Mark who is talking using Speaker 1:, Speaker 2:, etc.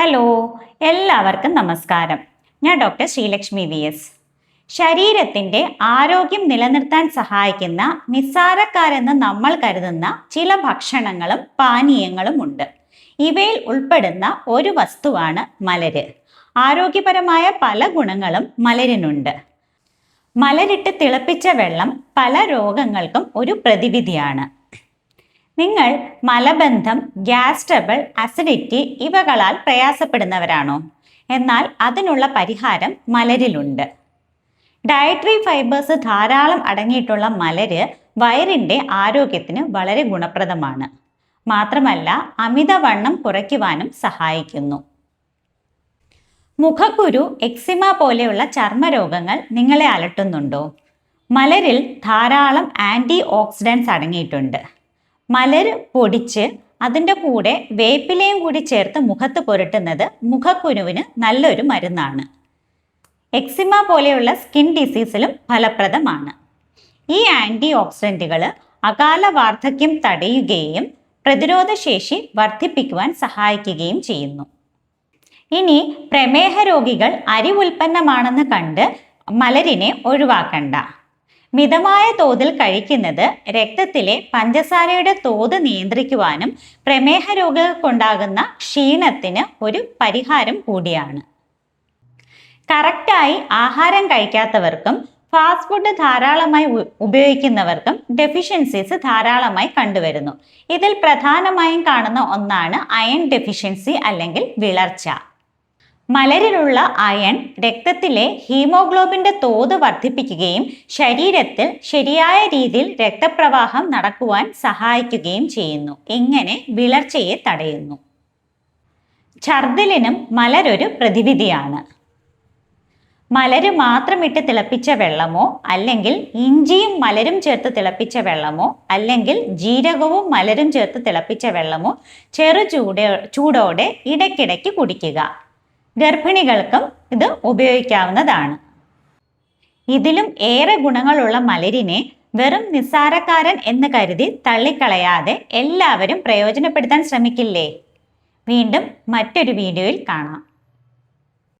Speaker 1: Hello എല്ലാവർക്കും നമസ്കാരം. ഞാൻ ഡോക്ടർ ശ്രീലക്ഷ്മി വി എസ്. ശരീരത്തിന്റെ ആരോഗ്യം നിലനിർത്താൻ സഹായിക്കുന്ന നിസ്സാരക്കാരെന്ന് നമ്മൾ കരുതുന്ന ചില ഭക്ഷണങ്ങളും പാനീയങ്ങളും ഉണ്ട്. ഇവയിൽ ഉൾപ്പെടുന്ന ഒരു വസ്തുവാണ് മലര്. ആരോഗ്യപരമായ പല ഗുണങ്ങളും മലരിനുണ്ട്. മലരിട്ട് തിളപ്പിച്ച വെള്ളം പല രോഗങ്ങൾക്കും ഒരു പ്രതിവിധിയാണ്. നിങ്ങൾ മലബന്ധം ഗ്യാസ് ട്രബിൾ അസിഡിറ്റി ഇവകളാൽ പ്രയാസപ്പെടുന്നവരാണോ? എന്നാൽ അതിനുള്ള പരിഹാരം മലരിലുണ്ട്. ഡയറ്ററി ഫൈബേഴ്സ് ധാരാളം അടങ്ങിയിട്ടുള്ള മലര് വയറിന്റെ ആരോഗ്യത്തിന് വളരെ ഗുണപ്രദമാണ്. മാത്രമല്ല അമിതവണ്ണം കുറയ്ക്കുവാനും സഹായിക്കുന്നു. മുഖക്കുരു എക്സിമ പോലെയുള്ള ചർമ്മരോഗങ്ങൾ നിങ്ങളെ അലട്ടുന്നുണ്ടോ? മലരിൽ ധാരാളം ആന്റി ഓക്സിഡൻസ് അടങ്ങിയിട്ടുണ്ട്. മലര് പൊടിച്ച് അതിന്റെ കൂടെ വേപ്പിലയും കൂടി ചേർത്ത് മുഖത്ത് പുരട്ടുന്നത് മുഖക്കുരുവിന് നല്ലൊരു മരുന്നാണ്. എക്സിമ പോലെയുള്ള സ്കിൻ ഡിസീസിലും ഫലപ്രദമാണ്. ഈ ആന്റി ഓക്സിഡന്റുകൾ അകാല വാർദ്ധക്യം തടയുകയും പ്രതിരോധശേഷി വർദ്ധിപ്പിക്കുവാൻ സഹായിക്കുകയും ചെയ്യുന്നു. ഇനി പ്രമേഹ രോഗികൾ അരി ഉൽപ്പന്നമാണെന്ന് കണ്ട് മലരിനെ ഒഴിവാക്കണ്ട. മിതമായ തോതിൽ കഴിക്കുന്നത് രക്തത്തിലെ പഞ്ചസാരയുടെ തോത് നിയന്ത്രിക്കുവാനും പ്രമേഹ രോഗികൾക്കുണ്ടാകുന്ന ക്ഷീണത്തിന് ഒരു പരിഹാരം കൂടിയാണ്. കറക്റ്റായി ആഹാരം കഴിക്കാത്തവർക്കും ഫാസ്റ്റ് ഫുഡ് ധാരാളമായി ഉപയോഗിക്കുന്നവർക്കും ഡെഫിഷ്യൻസീസ് ധാരാളമായി കണ്ടുവരുന്നു. ഇതിൽ പ്രധാനമായും കാണുന്ന ഒന്നാണ് അയൺ ഡെഫിഷ്യൻസി അല്ലെങ്കിൽ വിളർച്ച. മലരിലുള്ള അയൺ രക്തത്തിലെ ഹീമോഗ്ലോബിന്റെ തോത് വർദ്ധിപ്പിക്കുകയും ശരീരത്തിൽ ശരിയായ രീതിയിൽ രക്തപ്രവാഹം നടക്കുവാൻ സഹായിക്കുകയും ചെയ്യുന്നു. ഇങ്ങനെ വിളർച്ചയെ തടയുന്നു. ഛർദിലിനും മലരൊരു പ്രതിവിധിയാണ്. മലര് മാത്രമിട്ട് തിളപ്പിച്ച വെള്ളമോ അല്ലെങ്കിൽ ഇഞ്ചിയും മലരും ചേർത്ത് തിളപ്പിച്ച വെള്ളമോ അല്ലെങ്കിൽ ജീരകവും മലരും ചേർത്ത് തിളപ്പിച്ച വെള്ളമോ ചെറു ചൂടോ ചൂടോടെ ഇടയ്ക്കിടയ്ക്ക് കുടിക്കുക. ഗർഭിണികൾക്കും ഇത് ഉപയോഗിക്കാവുന്നതാണ്. ഇതിലും ഏറെ ഗുണങ്ങളുള്ള മലരിനെ വെറും നിസ്സാരക്കാരൻ എന്ന് കരുതി തള്ളിക്കളയാതെ എല്ലാവരും പ്രയോജനപ്പെടുത്താൻ ശ്രമിക്കില്ലേ? വീണ്ടും മറ്റൊരു വീഡിയോയിൽ കാണാം.